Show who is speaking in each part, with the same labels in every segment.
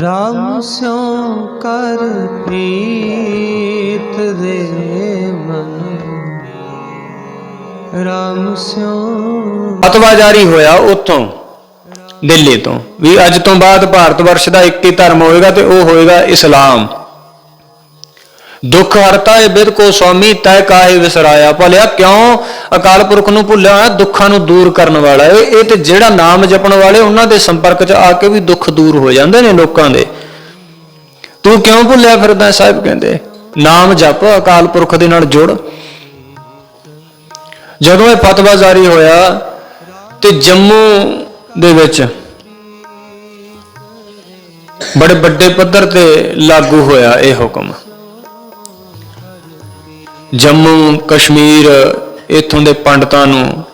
Speaker 1: ਰਾਮ ਸਿਉ ਕਰ ਪ੍ਰੀਤ ਦੇ ਮਨ ਰਾਮ ਸਿਉ।
Speaker 2: ਫਤਵਾ ਜਾਰੀ ਹੋਇਆ ਉੱਥੋਂ, ਦਿੱਲੀ ਤੋਂ, ਵੀ ਅੱਜ ਤੋਂ ਬਾਅਦ ਭਾਰਤ ਵਰਸ਼ ਦਾ ਇੱਕ ਹੀ ਧਰਮ ਹੋਏਗਾ ਤੇ ਉਹ ਹੋਏਗਾ ਇਸਲਾਮ। ਦੁੱਖ ਹਰਤਾ ਏ ਬਿਦ ਕੋ ਸੁਆਮੀ, ਤੈ ਕਾਹੇ ਵਿਸਰਾਇਆ? ਭਲਿਆ ਕਿਉਂ ਅਕਾਲ ਪੁਰਖ ਨੂੰ ਭੁੱਲਿਆ ਹੋਇਆ? ਦੁੱਖਾਂ ਨੂੰ ਦੂਰ ਕਰਨ ਵਾਲਾ ਏ ਇਹ ਤੇ ਜਿਹੜਾ ਨਾਮ ਜਪਣ ਵਾਲੇ, ਉਹਨਾਂ ਦੇ ਸੰਪਰਕ 'ਚ ਆ ਕੇ ਵੀ ਦੁੱਖ ਦੂਰ ਹੋ ਜਾਂਦੇ ਨੇ ਲੋਕਾਂ ਦੇ। ਤੂੰ ਕਿਉਂ ਭੁੱਲਿਆ ਫਿਰਦਾ ਸਾਹਿਬ ਕਹਿੰਦੇ? ਨਾਮ ਜਪ, ਅਕਾਲ ਪੁਰਖ ਦੇ ਨਾਲ ਜੁੜ। ਜਦੋਂ ਇਹ ਫਤਵਾ ਜਾਰੀ ਹੋਇਆ ਤੇ ਜੰਮੂ ਦੇ ਵਿੱਚ ਬੜੇ ਵੱਡੇ ਪੱਧਰ ਤੇ ਲਾਗੂ ਹੋਇਆ ਇਹ ਹੁਕਮ। ਜੰਮੂ ਕਸ਼ਮੀਰ ਇਥੋਂ ਦੇ ਪੰਡਤਾਂ ਨੂੰ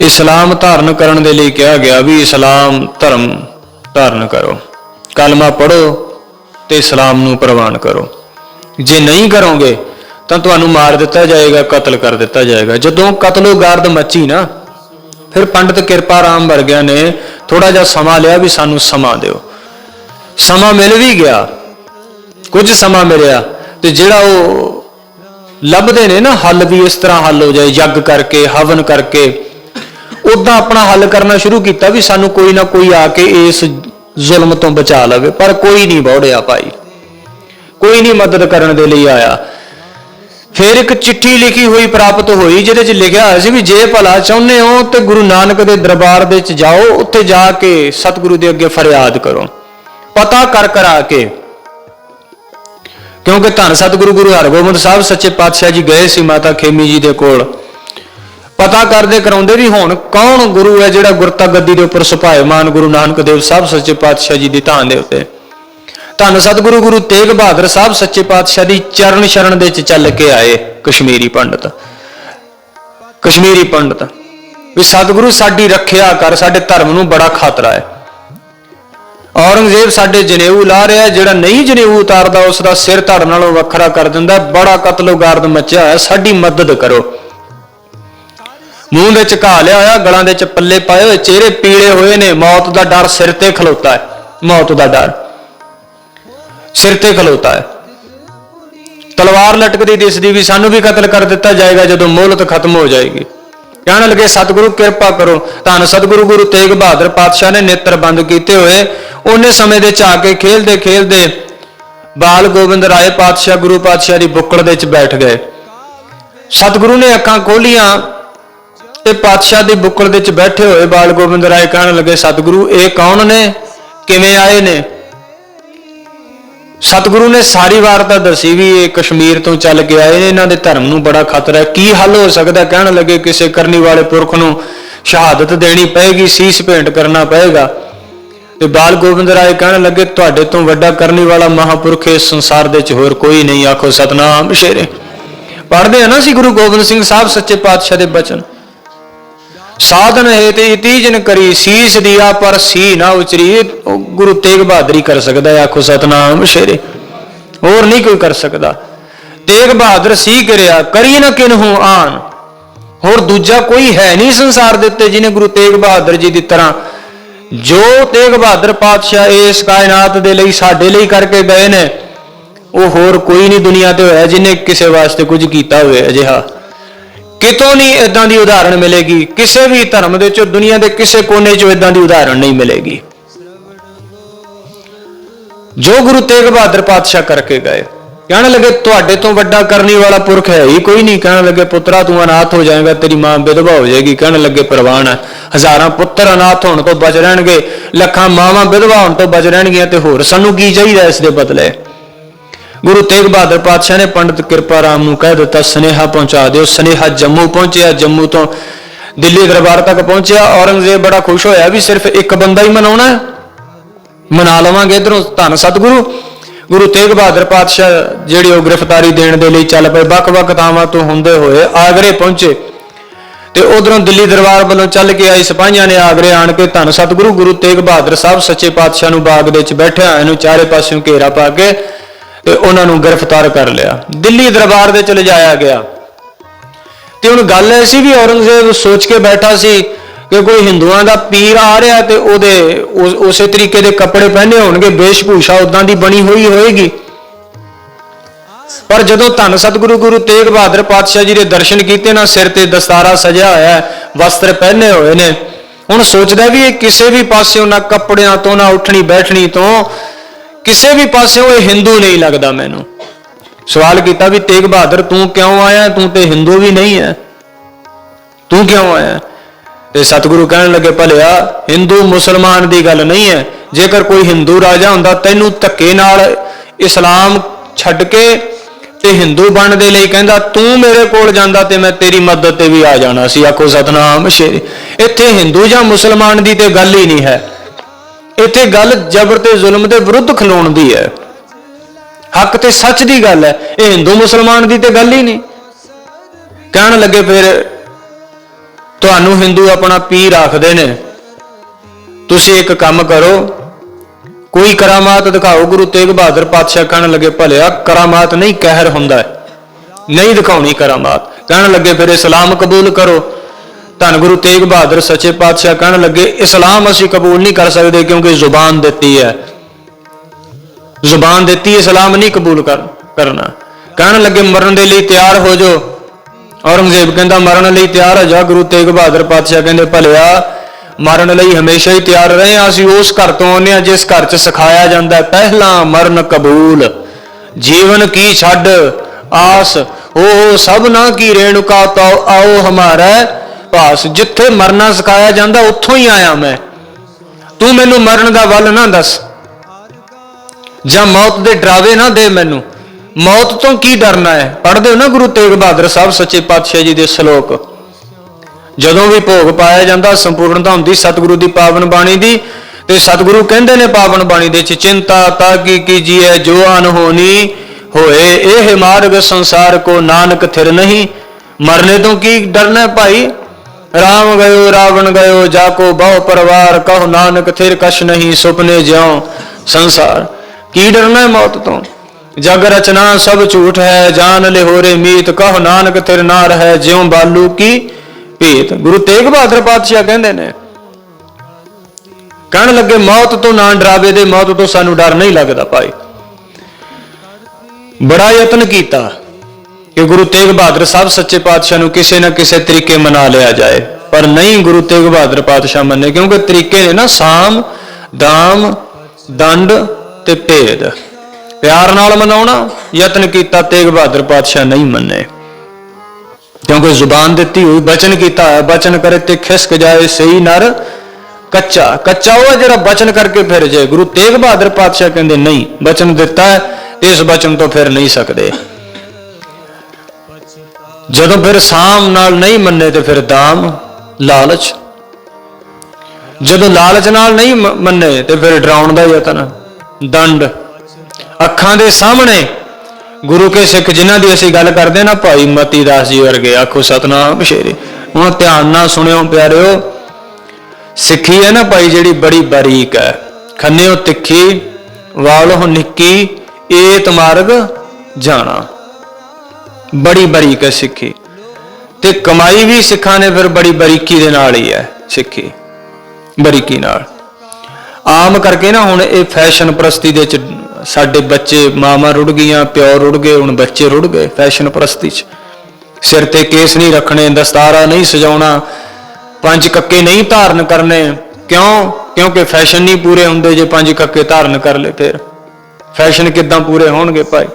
Speaker 2: ਇਸਲਾਮ ਧਾਰਨ ਕਰਨ ਦੇ ਲਈ ਕਿਹਾ ਗਿਆ ਵੀ ਇਸਲਾਮ ਧਰਮ ਧਾਰਨ ਕਰੋ। ਕਲਮਾ ਪੜੋ ਤੇ ਇਸਲਾਮ ਨੂੰ ਪ੍ਰਵਾਨ ਕਰੋ। ਜੇ ਨਹੀਂ ਕਰੋਗੇ ਤਾਂ ਤੁਹਾਨੂੰ ਮਾਰ ਦਿੱਤਾ ਜਾਏਗਾ, ਕਤਲ ਕਰ ਦਿੱਤਾ ਜਾਏਗਾ। ਜਦੋਂ ਕਤਲੋ ਗਾਰਦ ਮੱਚੀ ਨਾ, ਫਿਰ ਪੰਡਤ ਕਿਰਪਾ ਰਾਮ ਵਰਗਿਆਂ ਨੇ ਥੋੜਾ ਜਿਹਾ ਸਮਾਂ ਲਿਆ ਵੀ ਸਾਨੂੰ ਸਮਾਂ ਦਿਓ। ਸਮਾਂ ਮਿਲ ਵੀ ਗਿਆ। ਕੁਝ ਸਮਾਂ ਮਿਲਿਆ। ਤੇ ਜਿਹੜਾ ਉਹ ਲੱਭਦੇ ਨੇ ਨਾ ਹੱਲ ਵੀ ਇਸ ਤਰ੍ਹਾਂ ਹੱਲ ਹੋ ਜਾਏ, ਜੱਗ ਕਰਕੇ, ਹਵਨ ਕਰਕੇ ਉਦਾਂ ਆਪਣਾ ਹੱਲ ਕਰਨਾ ਸ਼ੁਰੂ ਕੀਤਾ ਵੀ ਸਾਨੂੰ ਕੋਈ ਨਾ ਕੋਈ ਆ ਕੇ ਇਸ ਜ਼ੁਲਮ ਤੋਂ ਬਚਾ ਲਵੇ, ਪਰ ਕੋਈ ਨਹੀਂ ਬੌੜਿਆ ਭਾਈ। ਕੋਈ ਨਹੀਂ ਮਦਦ ਕਰਨ ਦੇ ਲਈ ਆਇਆ। ਫਿਰ ਇੱਕ ਚਿੱਠੀ ਲਿਖੀ ਹੋਈ ਪ੍ਰਾਪਤ ਹੋਈ, ਜਿਹਦੇ 'ਚ ਲਿਖਿਆ ਹੋਇਆ ਸੀ ਵੀ ਜੇ ਭਲਾ ਚਾਹੁੰਦੇ ਹੋ ਤੇ ਗੁਰੂ ਨਾਨਕ ਦੇ ਦਰਬਾਰ ਦੇ ਵਿੱਚ ਜਾਓ, ਉੱਥੇ ਜਾ ਕੇ ਸਤਿਗੁਰੂ ਦੇ ਅੱਗੇ ਫਰਿਆਦ ਕਰੋ। ਪਤਾ ਕਰ ਕਰਾ ਕੇ ਕਿਉਂਕਿ ਧੰਨ ਸਤਿਗੁਰੂ ਗੁਰੂ ਹਰਗੋਬਿੰਦ ਸਾਹਿਬ ਸੱਚੇ ਪਾਤਸ਼ਾਹ ਜੀ ਗਏ ਸੀ ਮਾਤਾ ਖੇਮੀ ਜੀ ਦੇ ਕੋਲ। ਪਤਾ ਕਰਦੇ ਕਰਾਉਂਦੇ ਵੀ ਹੁਣ ਕੌਣ ਗੁਰੂ ਹੈ ਜਿਹੜਾ ਗੁਰਤਾ ਗੱਦੀ ਦੇ ਉੱਪਰ ਸੁਭਾਇਮਾਨ ਗੁਰੂ ਨਾਨਕ ਦੇਵ ਸਾਹਿਬ ਸੱਚੇ ਪਾਤਸ਼ਾਹ ਜੀ ਦੀ ਧਾਨ ਦੇ ਉੱਤੇ। ਧੰਨ ਸਤਿਗੁਰੂ ਗੁਰੂ ਤੇਗ ਬਹਾਦਰ ਸਾਹਿਬ ਸੱਚੇ ਪਾਤਸ਼ਾਹ ਦੀ ਚਰਨ ਸ਼ਰਨ ਦੇ ਵਿੱਚ ਚੱਲ ਕੇ ਆਏ ਕਸ਼ਮੀਰੀ ਪੰਡਤ। ਕਸ਼ਮੀਰੀ ਪੰਡਤ। ਵੀ ਸਤਿਗੁਰੂ ਸਾਡੀ ਰੱਖਿਆ ਕਰ, ਸਾਡੇ ਧਰਮ ਨੂੰ ਬੜਾ ਖਤਰਾ ਹੈ। ਔਰੰਗਜ਼ੇਬ ਸਾਡੇ ਜਨੇਊ ਲਾ ਰਿਹਾ ਜਿਹੜਾ ਨਹੀਂ ਜਨੇਊ ਉਤਾਰਦਾ, ਉਸ ਦਾ ਸਿਰ ਧੜ ਨਾਲੋਂ ਵੱਖਰਾ ਕਰ ਦਿੰਦਾ ਬੜਾ ਕਤਲੋਗਾਰਦ ਮਚਿਆ ਹੋਇਆ, ਸਾਡੀ ਮਦਦ ਕਰੋ। ਮੂੰਹ ਦੇ ਚ ਲਿਆ ਹੋਇਆ, ਗਲਾਂ ਦੇ ਚ ਪੱਲੇ ਪਾਏ ਹੋਏ, ਚਿਹਰੇ ਪੀਲੇ ਹੋਏ ਨੇ। ਮੌਤ ਦਾ ਡਰ ਸਿਰ ਤੇ ਖਲੋਤਾ ਹੈ। ਮੌਤ ਦਾ ਡਰ ਸਿਰ ਤੇ ਖਲੋਤਾ ਹੈ। ਤਲਵਾਰ ਲਟਕਦੀ ਦਿਸਦੀ ਵੀ ਸਾਨੂੰ ਵੀ ਕਤਲ ਕਰ ਦਿੱਤਾ ਜਾਏਗਾ, ਜਦੋਂ ਮੋਹਲਤ ਖਤਮ ਹੋ ਜਾਏਗੀ। ਕਹਿਣ ਲੱਗੇ, ਸਤਿਗੁਰੂ ਕਿਰਪਾ ਕਰੋ। ਧੰਨ ਸਤਿਗੁਰੂ ਗੁਰੂ ਤੇਗ ਬਹਾਦਰ ਪਾਤਸ਼ਾਹ ਨੇ ਨੇਤਰ ਬੰਦ ਕੀਤੇ ਹੋਏ। ਉਹਨੇ ਸਮੇਂ ਦੇ ਚ ਆ ਕੇ ਖੇਲਦੇ ਖੇਲਦੇ ਬਾਲ ਗੋਬਿੰਦ ਰਾਏ ਪਾਤਸ਼ਾਹ, ਗੁਰੂ ਪਾਤਸ਼ਾਹ ਦੀ ਬੁੱਕੜ ਦੇ ਵਿੱਚ ਬੈਠ ਗਏ। ਸਤਿਗੁਰੂ ਨੇ ਅੱਖਾਂ ਖੋਲੀਆਂ ਤੇ ਪਾਤਸ਼ਾਹ ਦੀ ਬੁੱਕੜ ਦੇ ਵਿੱਚ ਬੈਠੇ ਹੋਏ ਬਾਲ ਗੋਬਿੰਦ ਰਾਏ ਕਹਿਣ ਲੱਗੇ, ਸਤਿਗੁਰੂ, ਇਹ ਕੌਣ ਨੇ? ਕਿਵੇਂ ਆਏ ਨੇ? ਸਤਿਗੁਰੂ ਨੇ ਸਾਰੀ ਵਾਰਤਾ ਦੱਸੀ ਵੀ ਇਹ ਕਸ਼ਮੀਰ ਤੋਂ ਚੱਲ ਕੇ ਆਏ, ਇਹਨਾਂ ਦੇ ਧਰਮ ਨੂੰ ਬੜਾ ਖਤਰਾ ਹੈ। ਕੀ ਹੱਲ ਹੋ ਸਕਦਾ? ਕਹਿਣ ਲੱਗੇ ਕਿਸੇ ਕਰਨੀ ਵਾਲੇ ਪੁਰਖ ਨੂੰ ਸ਼ਹਾਦਤ ਦੇਣੀ ਪਏਗੀ, ਸੀਸ ਭੇਂਟ ਕਰਨਾ ਪਏਗਾ। ਤੇ ਬਾਲ ਗੋਬਿੰਦ ਰਾਏ ਕਹਿਣ ਲੱਗੇ, ਤੁਹਾਡੇ ਤੋਂ ਵੱਡਾ ਕਰਨੀ ਵਾਲਾ ਮਹਾਪੁਰਖ ਇਸ ਸੰਸਾਰ ਦੇ ਵਿੱਚ ਹੋਰ ਕੋਈ ਨਹੀਂ। ਆਖੋ, ਸਤਨਾਮ ਸ਼ੇਰੇ। ਪੜ੍ਹਦੇ ਆ ਨਾ ਸੀ ਗੁਰੂ ਗੋਬਿੰਦ ਸਿੰਘ ਸਾਹਿਬ, ਸੱਚੇ ਪਾਤਸ਼ਾਹ ਦੇ ਬਚਨ। ਸਾਧਨ ਹੈ ਤੇ ਇਤੀਜਨ ਕਰੀ, ਸੀਸ ਦਿਆ ਪਰ ਸੀ ਨਾ ਉਚਰੀ। ਗੁਰੂ ਤੇਗ ਬਹਾਦਰ ਕਰ ਸਕਦਾ ਆਖੋ ਸਤਨਾਮ ਸ਼ੇਰੇ। ਹੋਰ ਨਹੀਂ ਕੋਈ ਕਰ ਸਕਦਾ। ਤੇਗ ਬਹਾਦਰ ਸੀ ਕਰਿਆ, ਕਰੀ ਨਾ ਕਿਨਹੂ ਆਨ। ਹੋਰ ਦੂਜਾ ਕੋਈ ਹੈ ਨਹੀਂ ਸੰਸਾਰ ਦੇ ਉੱਤੇ ਜਿਹਨੇ ਗੁਰੂ ਤੇਗ ਬਹਾਦਰ ਜੀ ਦੀ ਤਰ੍ਹਾਂ। ਜੋ ਤੇਗ ਬਹਾਦਰ ਪਾਤਸ਼ਾਹ ਇਸ ਕਾਇਨਾਤ ਦੇ ਲਈ ਸਾਡੇ ਲਈ ਕਰਕੇ ਗਏ ਨੇ, ਉਹ ਹੋਰ ਕੋਈ ਨਹੀਂ ਦੁਨੀਆ ਤੇ ਹੋਇਆ ਜਿਹਨੇ ਕਿਸੇ ਵਾਸਤੇ ਕੁਝ ਕੀਤਾ ਹੋਵੇ ਅਜਿਹਾ। ਕਿਤੋਂ ਨਹੀਂ ਇਦਾਂ ਦੀ ਉਦਾਹਰਣ ਮਿਲੇਗੀ? ਕਿਸੇ ਵੀ ਧਰਮ ਦੇ ਚੋਂ ਦੁਨੀਆ ਦੇ ਕਿਸੇ ਕੋਨੇ 'ਚੋਂ ਇਦਾਂ ਦੀ ਉਦਾਹਰਣ ਨਹੀਂ ਮਿਲੇਗੀ। ਜੋ ਗੁਰੂ ਤੇਗ ਬਹਾਦਰ ਪਾਤਸ਼ਾਹ ਕਰਕੇ ਗਏ, ਕਹਿਣ ਲੱਗੇ, ਤੁਹਾਡੇ ਤੋਂ ਵੱਡਾ ਕਰਨੀ ਵਾਲਾ ਪੁਰਖ ਹੈ ਹੀ ਕੋਈ ਨਹੀਂ। ਕਹਿਣ ਲੱਗੇ, ਪੁੱਤਰਾ, ਤੂੰ ਅਨਾਥ ਹੋ ਜਾਏਗਾ, ਤੇਰੀ ਮਾਂ ਵਿਧਵਾ ਹੋ ਜਾਏਗੀ। ਕਹਿਣ ਲੱਗੇ, ਪ੍ਰਵਾਨ ਹੈ। ਹਜ਼ਾਰਾਂ ਪੁੱਤਰ ਅਨਾਥ ਹੋਣ ਤੋਂ ਬਚ ਰਹਿਣਗੇ, ਲੱਖਾਂ ਮਾਵਾਂ ਵਿਧਵਾ ਹੋਣ ਤੋਂ ਬਚ ਰਹਿਣਗੀਆਂ ਤੇ ਹੋਰ ਸਾਨੂੰ ਕੀ ਚਾਹੀਦਾ ਇਸ ਦੇ ਬਦਲੇ? ਗੁਰੂ ਤੇਗ ਬਹਾਦਰ ਪਾਤਸ਼ਾਹ ਨੇ ਪੰਡਤ ਕਿਰਪਾ ਰਾਮ ਨੂੰ ਕਹਿ ਦਿੱਤਾ, ਸਨੇਹਾ ਪਹੁੰਚਾ ਦਿਓ। ਸਨੇਹਾ ਜੰਮੂ ਪਹੁੰਚਿਆ, ਜੰਮੂ ਤੋਂ ਦਿੱਲੀ ਦਰਬਾਰ ਤੱਕ ਪਹੁੰਚਿਆ। ਔਰੰਗਜ਼ੇਬ ਬੜਾ ਖੁਸ਼ ਹੋਇਆ ਵੀ ਸਿਰਫ ਇੱਕ ਬੰਦਾ ਹੀ ਮਨਾਉਣਾ ਹੈ। ਮਨਾ ਲਵਾਂਗੇ ਇਧਰੋਂ ਧੰਨ ਸਤਿਗੁਰੂ। ਗੁਰੂ ਤੇਗ ਬਹਾਦਰ ਪਾਤਸ਼ਾਹ ਜਿਹੜੀ ਉਹ ਗ੍ਰਿਫਤਾਰੀ ਦੇਣ ਦੇ ਲਈ ਚੱਲ ਪਏ, ਵੱਖ-ਵੱਖ ਥਾਵਾਂ ਤੋਂ ਹੁੰਦੇ ਹੋਏ ਆਗਰੇ ਪਹੁੰਚੇ। ਤੇ ਉਧਰੋਂ ਦਿੱਲੀ ਦਰਬਾਰ ਵੱਲੋਂ ਚੱਲ ਕੇ ਆਏ ਸਿਪਾਹੀਆਂ ਨੇ ਆਗਰੇ ਆਣ ਕੇ ਧੰਨ ਸਤਿਗੁਰੂ, ਗੁਰੂ ਤੇਗ ਬਹਾਦਰ ਸਾਹਿਬ ਸੱਚੇ ਪਾਤਸ਼ਾਹ ਨੂੰ ਬਾਗ ਦੇ ਵਿੱਚ ਬੈਠਿਆ, ਇਹਨੂੰ ਚਾਰੇ ਪਾਸਿਓਂ ਘੇਰਾ ਪਾ ਕੇ ਤੇ ਉਹਨਾਂ ਨੂੰ ਗ੍ਰਿਫਤਾਰ ਕਰ ਲਿਆ। ਦਿੱਲੀ ਦਰਬਾਰ ਦੇ ਚ ਲਿਜਾਇਆ ਗਿਆ। ਤੇ ਹੁਣ ਗੱਲ ਐ ਸੀ ਵੀ ਔਰੰਗਜ਼ੇਬ ਸੋਚ ਕੇ ਬੈਠਾ ਸੀ ਕਿ ਕੋਈ ਹਿੰਦੂਆਂ ਦਾ ਪੀਰ ਆ ਰਿਹਾ ਤੇ ਉਹਦੇ ਉਸੇ ਤਰੀਕੇ ਦੇ ਕੱਪੜੇ ਪਹਿਨੇ ਹੋਣਗੇ, ਵੇਸ਼ਭੂਸ਼ਾ ਉਦਾਂ ਦੀ ਬਣੀ ਹੋਈ ਹੋਏਗੀ। ਪਰ ਜਦੋਂ ਧੰਨ ਸਤਿਗੁਰੂ ਗੁਰੂ ਤੇਗ ਬਹਾਦਰ ਪਾਤਸ਼ਾਹ ਜੀ ਦੇ ਦਰਸ਼ਨ ਕੀਤੇ ਨਾ ਸਿਰ ਤੇ ਦਸਤਾਰਾ ਸਜਿਆ ਹੋਇਆ ਵਸਤਰ ਪਹਿਨੇ ਹੋਏ ਨੇ। ਹੁਣ ਸੋਚਦਾ ਵੀ ਇਹ ਕਿਸੇ ਵੀ ਪਾਸਿਓਂ ਨਾ ਕੱਪੜਿਆਂ ਤੋਂ, ਨਾ ਉੱਠਣੀ ਬੈਠਣੀ ਤੋਂ ਕਿਸੇ ਵੀ ਪਾਸਿਓਂ ਇਹ ਹਿੰਦੂ ਨਹੀਂ ਲੱਗਦਾ ਮੈਨੂੰ। ਸਵਾਲ ਕੀਤਾ ਵੀ ਤੇਗ ਬਹਾਦਰ, ਤੂੰ ਕਿਉਂ ਆਇਆ? ਤੂੰ ਤੇ ਹਿੰਦੂ ਵੀ ਨਹੀਂ ਹੈ। ਤੂੰ ਕਿਉਂ ਆਇਆ? ਤੇ ਸਤਿਗੁਰੂ ਕਹਿਣ ਲੱਗੇ, ਭਲਿਆ ਹਿੰਦੂ ਮੁਸਲਮਾਨ ਦੀ ਗੱਲ ਨਹੀਂ ਹੈ। ਜੇਕਰ ਕੋਈ ਹਿੰਦੂ ਰਾਜਾ ਹੁੰਦਾ, ਤੈਨੂੰ ਧੱਕੇ ਨਾਲ ਇਸਲਾਮ ਛੱਡ ਕੇ ਤੇ ਹਿੰਦੂ ਬਣਨ ਦੇ ਲਈ ਕਹਿੰਦਾ, ਤੂੰ ਮੇਰੇ ਕੋਲ ਜਾਂਦਾ ਤੇ ਮੈਂ ਤੇਰੀ ਮਦਦ ਤੇ ਵੀ ਆ ਜਾਣਾ ਸੀ। ਆਖੋ, ਸਤਨਾਮ ਸ਼ੇਰ। ਇੱਥੇ ਹਿੰਦੂ ਜਾਂ ਮੁਸਲਮਾਨ ਦੀ ਤੇ ਗੱਲ ਹੀ ਨਹੀਂ ਹੈ। ਇੱਥੇ ਗੱਲ ਜ਼ਬਰ ਤੇ ਜ਼ੁਲਮ ਦੇ ਵਿਰੁੱਧ ਖਲੋਣ ਦੀ ਹੈ। ਹੱਕ ਤੇ ਸੱਚ ਦੀ ਗੱਲ ਹੈ। ਇਹ ਹਿੰਦੂ ਮੁਸਲਮਾਨ ਦੀ ਤੇ ਗੱਲ ਹੀ ਨਹੀਂ। ਕਹਿਣ ਲੱਗੇ ਫਿਰ, ਤੁਹਾਨੂੰ ਹਿੰਦੂ ਆਪਣਾ ਪੀਰ ਆਖਦੇ ਨੇ। ਤੁਸੀਂ ਇੱਕ ਕੰਮ ਕਰੋ। ਕੋਈ ਕਰਾਮਾਤ ਦਿਖਾਓ। ਗੁਰੂ ਤੇਗ ਬਹਾਦਰ ਪਾਤਸ਼ਾਹ ਕਹਿਣ ਲੱਗੇ, ਭਲਿਆ, ਕਰਾਮਾਤ ਨਹੀਂ, ਕਹਿਰ ਹੁੰਦਾ ਨਹੀਂ ਦਿਖਾਉਣੀ ਕਰਾਮਾਤ। ਕਹਿਣ ਲੱਗੇ ਫਿਰ, ਇਸਲਾਮ ਕਬੂਲ ਕਰੋ। ਧੰਨ ਗੁਰੂ ਤੇਗ ਬਹਾਦਰ ਸੱਚੇ ਪਾਤਸ਼ਾਹ ਕਹਿਣ ਲੱਗੇ, ਇਸਲਾਮ ਅਸੀਂ ਕਬੂਲ ਨਹੀਂ ਕਰ ਸਕਦੇ ਕਿਉਂਕਿ ਜ਼ੁਬਾਨ ਦਿੱਤੀ ਹੈ। ਜ਼ੁਬਾਨ ਦਿੱਤੀ, ਇਸਲਾਮ ਨਹੀਂ ਕਬੂਲ ਕਰ, ਕਰਨਾ। ਕਹਿਣ ਲੱਗੇ, ਮਰਨ ਦੇ ਲਈ ਤਿਆਰ ਹੋ ਜਾਓ। ਔਰੰਗਜ਼ੇਬ ਕਹਿੰਦਾ, ਮਰਨ ਲਈ ਤਿਆਰ ਹੋ ਜਾ, ਗੁਰੂ ਤੇਗ ਬਹਾਦਰ ਪਾਤਸ਼ਾਹ ਕਹਿੰਦੇ, ਭਲਿਆ, ਮਰਨ ਲਈ ਹਮੇਸ਼ਾ ਹੀ ਤਿਆਰ ਰਹੇ ਹਾਂ, ਅਸੀਂ ਉਸ ਘਰ ਤੋਂ ਆਉਂਦੇ ਹਾਂ ਜਿਸ ਘਰ 'ਚ ਸਿਖਾਇਆ ਜਾਂਦਾ ਹੈ, ਪਹਿਲਾ ਮਰਨ ਕਬੂਲ। ਜੀਵਨ ਕੀ ਛੱਡ ਆਸ, ਉਹ ਸਭ ਨਾ ਕੀ ਰੇਣੁਕਾ ਤਾਓ ਆਓ ਹਮਾਰਾ ਪਾਸ, ਜਿੱਥੇ ਮਰਨਾ ਸਿਖਾਇਆ ਜਾਂਦਾ, ਉੱਥੋਂ ਹੀ ਆਇਆ ਮੈਂ। ਤੂੰ ਮੈਨੂੰ ਮਰਨ ਦਾ ਵੱਲ ਨਾ ਦੱਸ। ਜਾਂ ਮੌਤ ਦੇ ਡਰਾਵੇ ਨਾ ਦੇ ਮੈਨੂੰ। ਮੌਤ ਤੋਂ ਕੀ ਡਰਨਾ ਹੈ? ਪੜ੍ਹਦੇ ਹੋ ਨਾ ਗੁਰੂ ਤੇਗ ਬਹਾਦਰ ਸਾਹਿਬ, ਸੱਚੇ ਪਾਤਸ਼ਾਹ ਜੀ ਦੇ ਸ਼ਲੋਕ। ਜਦੋਂ ਵੀ ਭੋਗ ਪਾਇਆ ਜਾਂਦਾ, ਸੰਪੂਰਨਤਾ ਹੁੰਦੀ ਸਤਿਗੁਰੂ ਦੀ ਪਾਵਨ ਬਾਣੀ ਦੀ। ਤੇ ਸਤਿਗੁਰੂ ਕਹਿੰਦੇ ਨੇ ਪਾਵਨ ਬਾਣੀ ਦੇ ਚ ਚਿੰਤਾ ਤਾ ਕੀ ਕੀਜੀਏ ਜੋ ਅਨ ਹੋਣੀ ਹੋਏ, ਇਹ ਮਾਰਗ ਸੰਸਾਰ ਕੋ ਨਾਨਕ ਥਿਰ ਨਹੀਂ। ਮਰਨੇ ਤੋਂ ਕੀ ਡਰਨਾ ਭਾਈ? ਰਾਮ ਗਇਓ, ਰਾਵਣ ਗਇਓ, ਜਾ ਕੋ ਬਹੁ ਪਰਵਾਰ, ਕਹੋ ਨਾਨਕ ਥਿਰ ਕਛ ਨਹੀਂ ਸੁਪਨੇ ਜਿਉ ਸੰਸਾਰ। ਕੀ ਡਰਨਾ ਮੌਤ ਤੋਂ? ਜਗ ਰਚਨਾ ਸਭ ਝੂਠ ਹੈ, ਜਾਨ ਲਿਹੋਰੇ ਮੀਤ, ਕਹੋ ਨਾਨਕ ਥਿਰ ਨਾ ਰਹਿ, ਜਿਉ ਬਾਲੂ ਕੀ ਭੇਤ। ਗੁਰੂ ਤੇਗ ਬਹਾਦਰ ਪਾਤਸ਼ਾਹ ਕਹਿੰਦੇ ਨੇ, ਕਹਿਣ ਲੱਗੇ, ਮੌਤ ਤੋਂ ਨਾ ਡਰਾਵੇ ਦੇ, ਮੌਤ ਤੋਂ ਸਾਨੂੰ ਡਰ ਨਹੀਂ ਲੱਗਦਾ ਭਾਈ। ਬੜਾ ਯਤਨ ਕੀਤਾ। ਕਿ ਗੁਰੂ ਤੇਗ ਬਹਾਦਰ ਸਾਹਿਬ ਸੱਚੇ ਪਾਤਸ਼ਾਹ ਨੂੰ ਕਿਸੇ ਨਾ ਕਿਸੇ ਤਰੀਕੇ ਮਨਾ ਲਿਆ ਜਾਏ। ਪਰ ਨਹੀਂ ਗੁਰੂ ਤੇਗ ਬਹਾਦਰ ਪਾਤਸ਼ਾਹ ਮੰਨੇ, ਕਿਉਂਕਿ ਤਰੀਕੇ ਨੇ ਨਾ ਸਾਮ, ਦਾਮ, ਦੰਡ ਤੇ ਭੇਦ। ਪਿਆਰ ਨਾਲ ਮਨਾਉਣਾ, ਯਤਨ ਕੀਤਾ ਤੇਗ ਬਹਾਦਰ ਪਾਤਸ਼ਾਹ ਨਹੀਂ ਮੰਨੇ। ਕਿਉਂਕਿ ਜ਼ੁਬਾਨ ਦਿੱਤੀ ਹੋਈ, ਬਚਨ ਕੀਤਾ ਹੈ ਬਚਨ ਕਰੇ ਤੇ ਖਿਸਕ ਜਾਏ ਸਹੀ ਨਰ ਕੱਚਾ। ਕੱਚਾ ਉਹ ਹੈ ਜਿਹੜਾ ਬਚਨ ਕਰਕੇ ਫਿਰ ਜਾਏ ਗੁਰੂ ਤੇਗ ਬਹਾਦਰ ਪਾਤਸ਼ਾਹ ਕਹਿੰਦੇ, ਨਹੀਂ, ਬਚਨ ਦਿੱਤਾ ਇਸ ਬਚਨ ਤੋਂ ਫਿਰ ਨਹੀਂ ਸਕਦੇ। ਜਦੋਂ ਫਿਰ ਸਾਮ ਨਾਲ ਨਹੀਂ ਮੰਨੇ ਤੇ ਫਿਰ ਦਾਮ ਲਾਲਚ। ਜਦੋਂ ਲਾਲਚ ਨਾਲ ਨਹੀਂ ਮੰਨੇ ਤੇ ਫਿਰ ਡਰਾਉਣ ਦਾ ਯਤਨ, ਦੰਡ। ਅੱਖਾਂ ਦੇ ਸਾਹਮਣੇ ਗੁਰੂ ਕੇ ਸਿੱਖ ਜਿਨ੍ਹਾਂ ਦੀ ਅਸੀਂ ਗੱਲ ਕਰਦੇ ਨਾ, ਭਾਈ ਮਤੀ ਦਾਸ ਜੀ ਵਰਗੇ, ਆਖੋ ਸਤਨਾਮ ਸ਼ੇਰੇ। ਹੁਣ ਧਿਆਨ ਨਾਲ ਸੁਣਿਓ ਪਿਆਰਿਓ, ਸਿੱਖੀ ਹੈ ਨਾ ਭਾਈ ਜਿਹੜੀ ਬੜੀ ਬਾਰੀਕ ਹੈ। ਖੰਨਿਓ ਤਿੱਖੀ, ਵਾਲੋ ਨਿੱਕੀ, ਏਤ ਮਾਰਗ ਜਾਣਾ। ਬੜੀ ਬਾਰੀਕ ਹੈ ਸਿੱਖੀ। ਤੇ ਕਮਾਈ ਵੀ ਸਿੱਖਾਂ ਨੇ ਫਿਰ ਬੜੀ ਬਰੀਕੀ ਦੇ ਨਾਲ ਹੀ ਹੈ ਸਿੱਖੀ, ਬਰੀਕੀ ਨਾਲ। ਆਮ ਕਰਕੇ ਨਾ ਹੁਣ ਇਹ ਫੈਸ਼ਨ ਪ੍ਰਸਤੀ ਦੇ ਚ ਸਾਡੇ ਬੱਚੇ ਮਾਮਾ ਰੁੜ ਗਈਆਂ, ਪਿਓ ਰੁੜ ਗਏ, ਹੁਣ ਬੱਚੇ ਰੁੜ ਗਏ ਫੈਸ਼ਨ ਪ੍ਰਸਤੀ ਚ। ਸਿਰ ਤੇ ਕੇਸ ਨਹੀਂ ਰੱਖਣੇ, ਦਸਤਾਰਾ ਨਹੀਂ ਸਜਾਉਣਾ, ਪੰਜ ਕੱਕੇ ਨਹੀਂ ਧਾਰਨ ਕਰਨੇ। ਕਿਉਂ? ਕਿਉਂਕਿ ਫੈਸ਼ਨ ਨਹੀਂ ਪੂਰੇ ਹੁੰਦੇ ਜੇ ਪੰਜ ਕੱਕੇ ਧਾਰਨ ਕਰ ਲਏ ਫਿਰ। ਫੈਸ਼ਨ ਕਿੱਦਾਂ ਪੂਰੇ ਹੋਣਗੇ ਭਾਈ?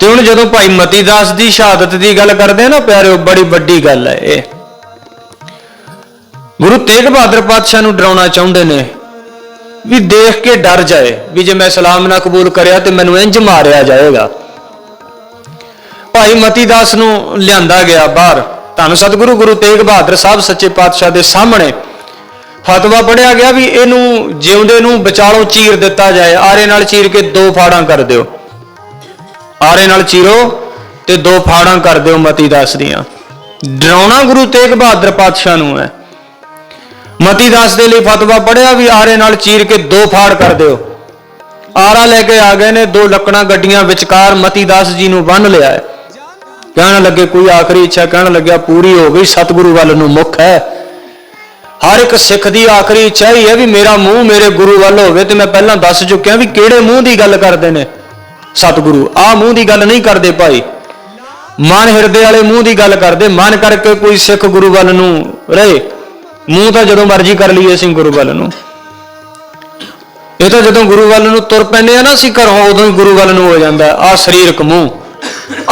Speaker 2: ਤੇ ਹੁਣ ਜਦੋਂ ਭਾਈ ਮਤੀ ਦਾਸ ਦੀ ਸ਼ਹਾਦਤ ਦੀ ਗੱਲ ਕਰਦੇ ਆ ਨਾ ਪਿਆਰਿਓ, ਬੜੀ ਵੱਡੀ ਗੱਲ ਹੈ ਇਹ। ਗੁਰੂ ਤੇਗ ਬਹਾਦਰ ਪਾਤਸ਼ਾਹ ਨੂੰ ਡਰਾਉਣਾ ਚਾਹੁੰਦੇ ਨੇ ਵੀ ਦੇਖ ਕੇ ਡਰ ਜਾਏ, ਵੀ ਜੇ ਮੈਂ ਸਲਾਮ ਨਾ ਕਬੂਲ ਕਰਿਆ ਤੇ ਮੈਨੂੰ ਇੰਜ ਮਾਰਿਆ ਜਾਏਗਾ। ਭਾਈ ਮਤੀ ਦਾਸ ਨੂੰ ਲਿਆਂਦਾ ਗਿਆ ਬਾਹਰ। ਧੰਨ ਸਤਿਗੁਰੂ, ਗੁਰੂ ਤੇਗ ਬਹਾਦਰ ਸਾਹਿਬ ਸੱਚੇ ਪਾਤਸ਼ਾਹ ਦੇ ਸਾਹਮਣੇ ਫਤਵਾ ਪੜਿਆ ਗਿਆ ਵੀ ਇਹਨੂੰ ਜਿਉਂਦੇ ਨੂੰ ਵਿਚਾਲੋਂ ਚੀਰ ਦਿੱਤਾ ਜਾਏ, ਆਰੇ ਨਾਲ ਚੀਰ ਕੇ ਦੋ ਫਾੜਾਂ ਕਰ ਦਿਓ। ਆਰੇ ਨਾਲ ਚੀਰੋ ਤੇ ਦੋ ਫਾੜਾਂ ਕਰ ਦਿਓ ਮਤੀ ਦਾਸ ਦੀਆਂ। ਡਰਾਉਣਾ ਗੁਰੂ ਤੇਗ ਬਹਾਦਰ ਪਾਤਸ਼ਾਹ ਨੂੰ ਹੈ। ਮਤੀ ਦਾਸ ਦੇ ਲਈ ਫਤਵਾ ਪੜਿਆ ਵੀ ਆਰੇ ਨਾਲ ਚੀਰ ਕੇ ਦੋ ਫਾੜ ਕਰ ਦਿਓ। ਆਰਾ ਲੈ ਕੇ ਆ ਗਏ ਨੇ, ਦੋ ਲੱਕੜਾਂ ਗੱਡੀਆਂ ਵਿਚਕਾਰ ਮਤੀ ਦਾਸ ਜੀ ਨੂੰ ਬੰਨ ਲਿਆ ਹੈ। ਕਹਿਣ ਲੱਗੇ ਕੋਈ ਆਖਰੀ ਇੱਛਾ, ਕਹਿਣ ਲੱਗਿਆ ਪੂਰੀ ਹੋ ਗਈ, ਸਤਿਗੁਰੂ ਵੱਲ ਨੂੰ ਮੁੱਖ ਹੈ। ਹਰ ਇੱਕ ਸਿੱਖ ਦੀ ਆਖਰੀ ਇੱਛਾ ਹੀ ਹੈ ਵੀ ਮੇਰਾ ਮੂੰਹ ਮੇਰੇ ਗੁਰੂ ਵੱਲ ਹੋਵੇ ਤੇ ਮੈਂ ਪਹਿਲਾਂ ਦੱਸ ਚੁੱਕਿਆ ਵੀ ਕਿਹੜੇ ਮੂੰਹ ਦੀ ਗੱਲ ਕਰਦੇ ਨੇ। ਸਤਿਗੁਰੂ ਆਹ ਮੂੰਹ ਦੀ ਗੱਲ ਨਹੀਂ ਕਰਦੇ ਭਾਈ। ਮਨ ਹਿਰਦੇ ਵਾਲੇ ਮੂੰਹ ਦੀ ਗੱਲ ਕਰਦੇ ਮਨ ਕਰਕੇ ਕੋਈ ਸਿੱਖ ਗੁਰੂ ਵੱਲ ਨੂੰ ਰਹੇ। ਮੂੰਹ ਤਾਂ ਜਦੋਂ ਮਰਜ਼ੀ ਕਰ ਲਈਏ ਅਸੀਂ ਗੁਰੂ ਵੱਲ ਨੂੰ। ਇਹ ਤਾਂ ਜਦੋਂ ਗੁਰੂ ਵੱਲ ਨੂੰ ਤੁਰ ਪੈਂਦੇ ਆ ਨਾ ਅਸੀਂ ਘਰੋਂ ਉਦੋਂ ਹੀ ਗੁਰੂ ਵੱਲ ਨੂੰ ਹੋ ਜਾਂਦਾ। ਆ ਸਰੀਰਕ ਮੂੰਹ।